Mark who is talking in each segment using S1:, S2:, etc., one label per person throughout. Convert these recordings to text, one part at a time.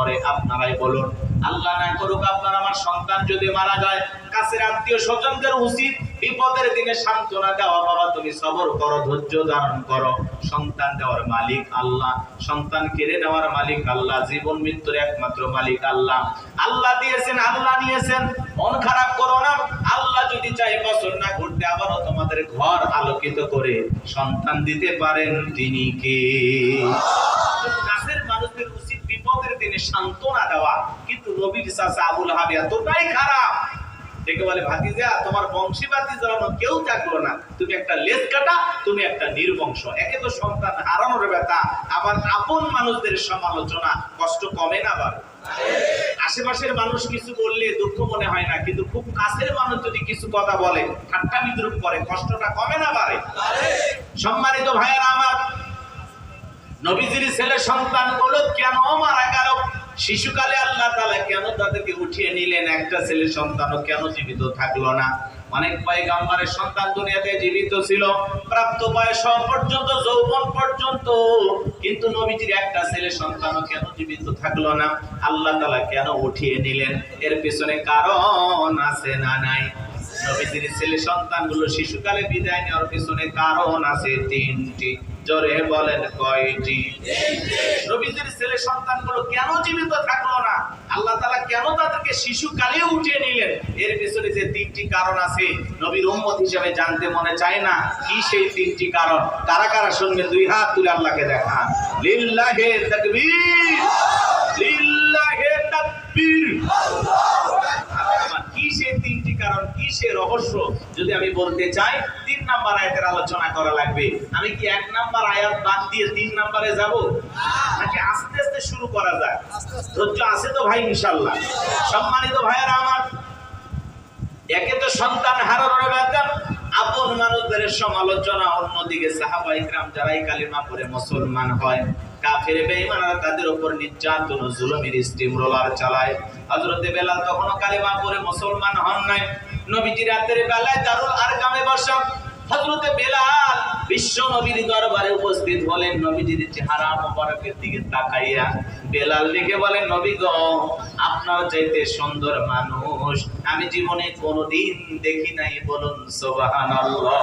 S1: করে আপনারাই বলুন, আল্লাহ না করুক আপনার আমার সন্তান যদি মারা যায়, কাছের আত্মীয় স্বজনদের উচিত বিপদের দিনে সান্ত্বনা দেওয়া। বাবা, তুমি সবর করো, ধৈর্য ধারণ করো। সন্তান দেওয়ার মালিক আল্লাহ, সন্তান কেড়ে নেওয়ার মালিক আল্লাহ, জীবন মৃত্যুর একমাত্র মালিক আল্লাহ। আল্লাহ দিয়েছেন, আল্লাহ নিয়েছেন। মন খারাপ করো না। আল্লাহ যদি চাই বছর না ঘুরতে, আবারও তোমাদের ঘর আলোকিত করে সন্তান দিতে পারেন তিনি কে? সান্ত্বনা দেওয়া। কিন্তু নবীর আবুল হাবি এতটাই খারাপ। দেখে বলে, ভাতিজা, তোমার বংশীবাতি জ্বালানো কেউ থাকল না। তুমি একটা লেজ কাটা, তুমি একটা নির্বংশ। একে তো সন্তান হারানোর ব্যথা। আবার আপন মানুষদের সমালোচনা কষ্ট কমে না আবার? আশেপাশের মানুষ কিছু বললে দুঃখ মনে হয় না, কিন্তু খুব কাছের মানুষ যদি কিছু কথা বলে, ঠাট্টা বিদ্রুপ করে, কষ্টটা কমে না বাড়ে সম্মানিত ভাইয়েরা আমার নবীজির ছেলে সন্তানগুলো কেন মারা গেল? শিশুকালে আল্লাহ তালা কেন তাদেরকে উঠিয়ে নিলেন? একটা ছেলে সন্তানও কেন জীবিত থাকল না? অনেক পয়গাম্বারের সন্তান দুনিয়াতে জীবিত ছিল, প্রাপ্ত বয়স পর্যন্ত, যৌবন পর্যন্ত। কিন্তু নবীজির একটা ছেলে সন্তানও কেন জীবিত থাকল না? আল্লাহ তালা কেন উঠিয়ে নিলেন? এর পেছনে কারণ আছে না নাই? নবীজির ছেলে সন্তানগুলো শিশুকালে বিদায় নেওয়ার পিছনে কারণ আছে তিনটি। জোরে বলেন কয়টি? নবীজির ছেলে সন্তানগুলো কেন জীবিত থাকল না? আল্লাহ তাআলা কেন তাদেরকে শিশুকালে উঠিয়ে নিলেন? এর পিছনে যে তিনটি কারণ আছে, নবীর উম্মত হিসেবে জানতে মনে চায় না কি সেই তিনটি কারণ। কারা কারা শুনবে? দুই হাত তুলে আল্লাহকে দেখান। লিল্লাহে তাকবীর। লিল্লাহে তাকবীর। কি সেই তিনটি কারণ? কি সে রহস্য? যদি আমি বলতে চাই তিন নাম্বার আয়াতের আলোচনা করা লাগবে। আমি কি এক নাম্বার আয়াত বাদ দিয়ে তিন নাম্বারে যাব? নাকি আস্তে আস্তে শুরু করা যায়? ধৈর্য আছে তো ভাই ইনশাল্লাহ সম্মানিত ভাইয়েরা আমার একে তো সন্তান হারানোর ব্যাপার আপন মানুষদের সমালোচনা অন্যদিকে সাহাবা ইকরাম যারাই কালিমা পড়ে মুসলমান হয় কাফের বেঈমানরা তাদের উপর নির্যাতন ও জুলুমের স্টিম রোলার চালায়। হযরতে বেলাল তখনও কালিমা পড়ে মুসলমান হন নাই। নবীজি রাতের বেলায় দারুল আরকামে বসা হযরতে বেলাল বিশ্ব নবীর দরবারে উপস্থিত নবীজির চেহারা মোবারকের দিকে তাকাইয়া বেলাল বলেন আপনার চাইতে সুন্দর মানুষ আমি জীবনে কোনোদিন দেখি নাই বলুন, সুবহানাল্লাহ।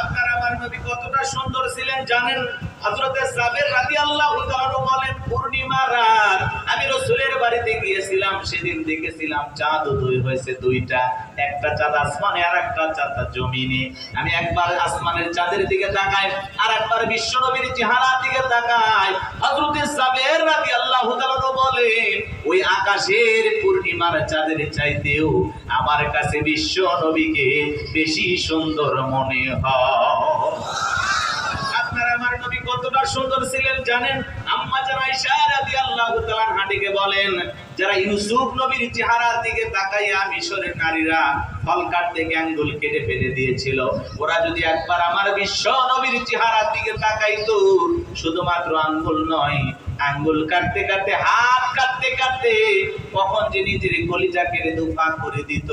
S1: আপনার আমার নবী কতটা সুন্দর ছিলেন জানেন? হযরতে সাবের রাদিয়াল্লাহু তাআলা বলেন সেদিন দেখেছিলাম চাঁদ উদয় হয়েছে দুইটা। একটা চাঁদ আসমানে আর একটা চাঁদ জমিনে। আমি একবার আসমানের চাঁদের দিকে তাকাই আর একবার বিশ্ব নবীর চেহারার দিকে তাকাই। হযরতে সাবের রাদিয়াল্লাহু তাআলা বলেন, ওই আকাশের পূর্ণিমার চাঁদের চাইতেও আমার কাছে বিশ্ব নবীকে বেশি সুন্দর মনে হয়। কতটা সুন্দর ছিলেন জানেন? আম্মা যারা আয়েশা রাদিয়াল্লাহু তাআলা হাঁটিকে বলেন যারা ইউসুফ নবীর চেহারার দিকে তাকাইয়া মিশরের নারীরা ফল কাটতে আঙ্গুল কেটে ফেলে দিয়েছিল, ওরা যদি একবার আমার বিশ্ব নবীর চেহারার দিকে তাকাইতো, শুধুমাত্র আঙ্গুল নয়, আঙ্গুল কাটতে কাটতে, হাত কাটতে কাটতে কখন যে নিজের কলিজা কেড়ে দুফা করে দিত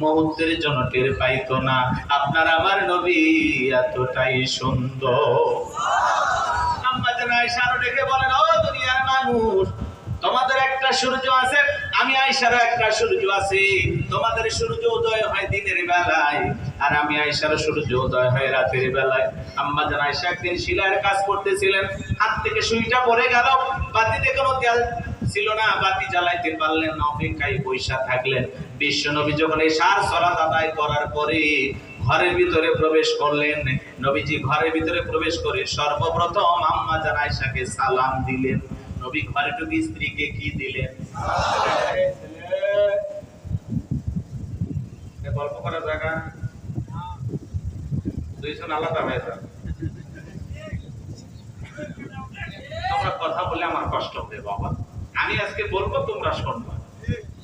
S1: মুহূর্তের জন্য টের পাইতো না। আপনার আমার নবী এতটাই সুন্দর। আম্মা জান আরও ডেকে বলেন, ও দুনিয়ার মানুষ, তোমাদের সূর্য আছে, আমি আয়েশারও একটা সূর্য আছে। তোমাদের সূর্য উদয় হয় দিনের বেলায়, আর আমি আয়েশারও সূর্য উদয় হয় রাতের বেলায়। আম্মা জান আয়েশা একদিন শিলার কাজ করতেছিলেন, হাত থেকে সুইটা পড়ে গেল, বাতিতে কোনো তেল ছিল না, বাতি জ্বালাইতে পারলেন অপেক্ষায় পয়সা থাকলেন। বিশ্বনবী যখন এই সার সলাত আদায় করার পরে ঘরের ভিতরে প্রবেশ করলেন, নবীজি ঘরের ভিতরে প্রবেশ করে সর্বপ্রথম আম্মা জান আয়েশাকে সালাম দিলেন। নবী ঘরে স্ত্রীকে কি দিলেন? গল্প করার জায়গা? দুইজন আলাদা হয়ে যান। তোমরা কথা বললে আমার কষ্ট হবে, বাবা। আমি আজকে বলব, তোমরা শুনবা।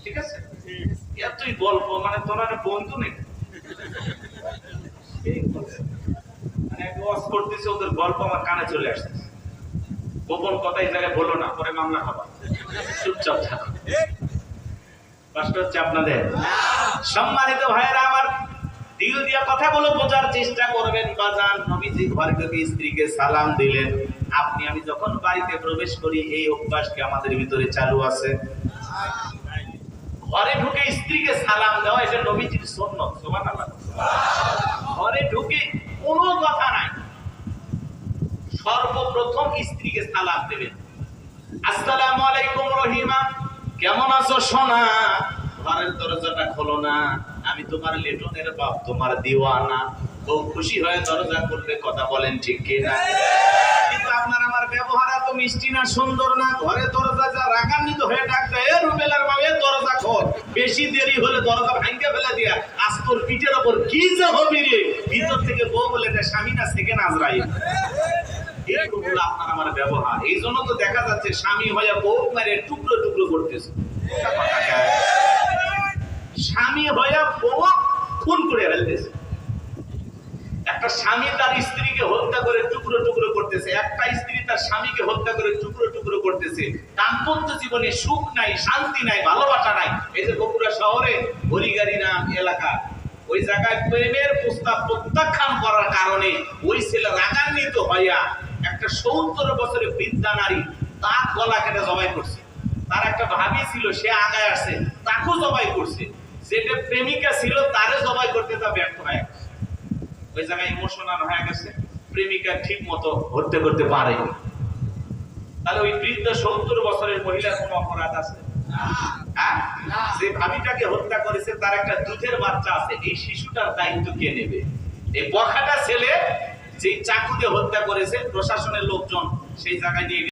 S1: ঠিক আছে? এতই গল্প মানে তোমরা বন্ধু নেই। মানে ওয়াজ করতেছে, ওদের গল্প আমার কানে চলে আসতেছে গোপন কথা এই জায়গায় বলো না, পরে মামলা খাবা চুপচাপ থাকো। কষ্ট হচ্ছে আপনাদের, সম্মানিত ভাইয়েরা, আমার দিল বোঝার চেষ্টা করবেন। বাজান নবীজি ঘরে স্ত্রীকে সালাম দিলেন। আপনি, আমি যখন বাড়িতে প্রবেশ করি, এই অভ্যাস কি আমাদের ভিতরে চালু আছে? ঘরে ঢুকে স্ত্রীকে সালাম দেওয়া, এটা নবীজির সুন্নত, সুবহানাল্লাহ। ঘরে ঢুকে কোনো কথা সর্বপ্রথম স্ত্রীকে সালাম দেবেন। আসসালামু আলাইকুম রহিমা, কেমন আছো সোনা? ঘরের দরজাটা খোলো না, আমি তোমার লেটনের বাপ, তোমার দিওয়ানা। খুব খুশি হয়ে দরজা খুলবে কথা বলেন ঠিক কিনা? কিন্তু আপনার আমার ব্যবহার এত মিষ্টি না, সুন্দর না, ঘরে দরজা যা রাগান্বিত হয়ে ডাকতে এ রুবেলার এ দরজা খোল। বেশি দেরি হলে দরজা ভাঙ্গে ফেলে দিয়া আস্তর পিঠের ওপর কি যে হবি রে? ভিতর থেকে বউ বলে স্বামী না সেকেন্ড আজরাইল? আমার ব্যবহার, এই জন্য তো দেখা যাচ্ছে স্বামী বউ টুকরো টুকরো করতেছে। স্বামী বউ খুন করে ফেলতেছে। একটা স্বামী তার স্ত্রীকে হত্যা করে টুকরো টুকরো করতেছে, একটা স্ত্রী তার স্বামীকে হত্যা করে টুকরো টুকরো করতেছে। দাম্পত্য জীবনে সুখ নাই, শান্তি নাই, ভালোবাসা নাই। এই যে বগুড়া শহরে, হরিগাড়ি নাম এলাকা, ওই জায়গায় প্রেমের প্রস্তাব প্রত্যাখ্যান করার কারণে ওই ছেলে রাগান্বিত হইয়া একটা সত্তর বছরের বৃদ্ধা নারী তার গলা কেটে জবাই করছে। তার একটা ভাবি ছিল, সে আগায় আসছে, তাকেও জবাই করছে। যেটা প্রেমিকা ছিল, তারে জবাই করতে তা ব্যর্থ হয়ে গেছে। ওই জায়গায় ইমোশনাল হয়ে গেছে, প্রেমিকা ঠিক মতো হত্যা করতে পারে তাহলে ওই বৃদ্ধ সত্তর বছরের মহিলার কোনো অপরাধ আছে? হ্যাঁ? যে ভাবিটাকে হত্যা করেছে, তার একটা দুধের বাচ্চা আছে, এই শিশুটার দায়িত্ব কে নেবে? এই বখাটা ছেলে যে চাকুতে হত্যা করেছে প্রশাসনের লোকজন সেই জায়গায় নিয়ে